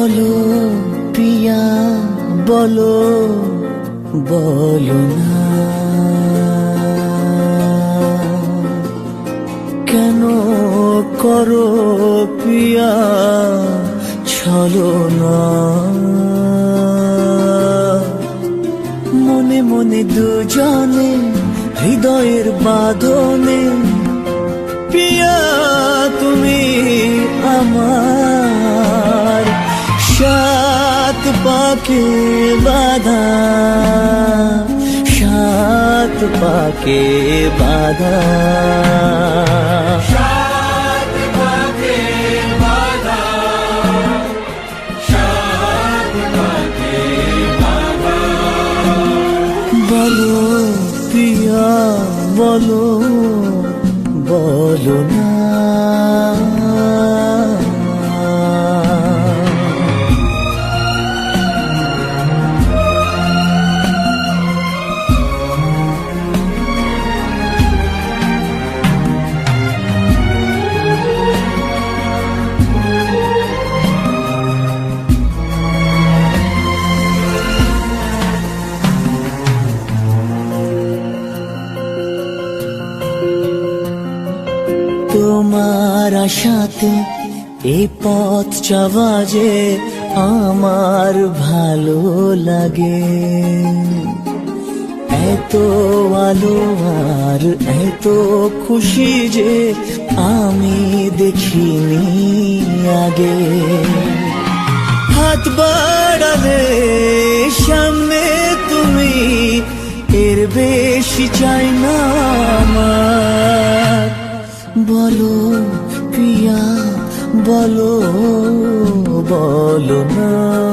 বলো পিয়া বলো বলো না। কেন করো পিয়া ছলো না। মনে মনে দুজনে হৃদয়ের বাঁধনে সাত পাকে বাধা সাত পাকে বাধা। বলো প্রিয়া বলো বলো না। তোমার আশাতে এই পথ চাওয়া যে আমার ভালো লাগে। এত আলো আর এত খুশি যে আমি দেখিনি আগে। হাত বাড়ালে সামনে তুমি, এর বেশি চাই না। বলো প্রিয়া বলো বলো না।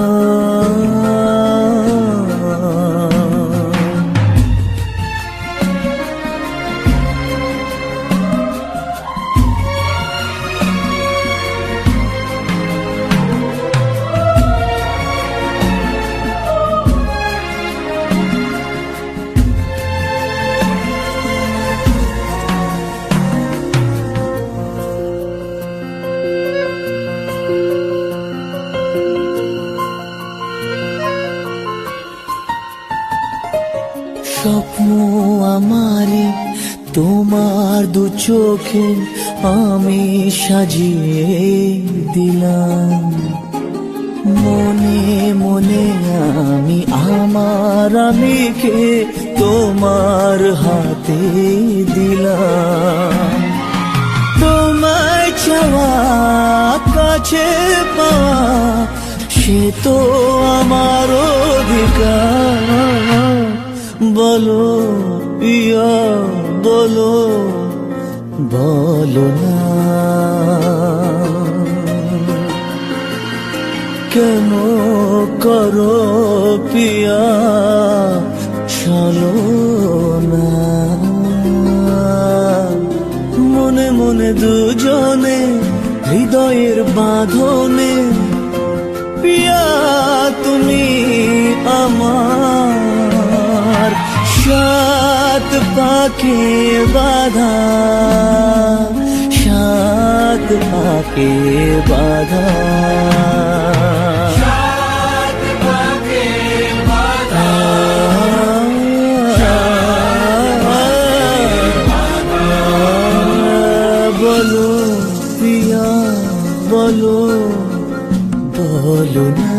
স্বপ্ন আমারে, তোমার দু চোখে আমি সাজিয়ে দিলাম। মনে মনে আমি, আমার আমিকে তোমার হাতে দিলাম। তোমায় চাওয়া কাছে পাওয়া সে তো আমার অধিকার। বলো ইয়া বলো বলো না। কেন করো পিয়া চলো না। মনে মনে দুজনে হৃদয়ের বাঁধনে সাত পাকে বাধা সাত পাকে বাধা বলো প্রিয়া বলো বলো না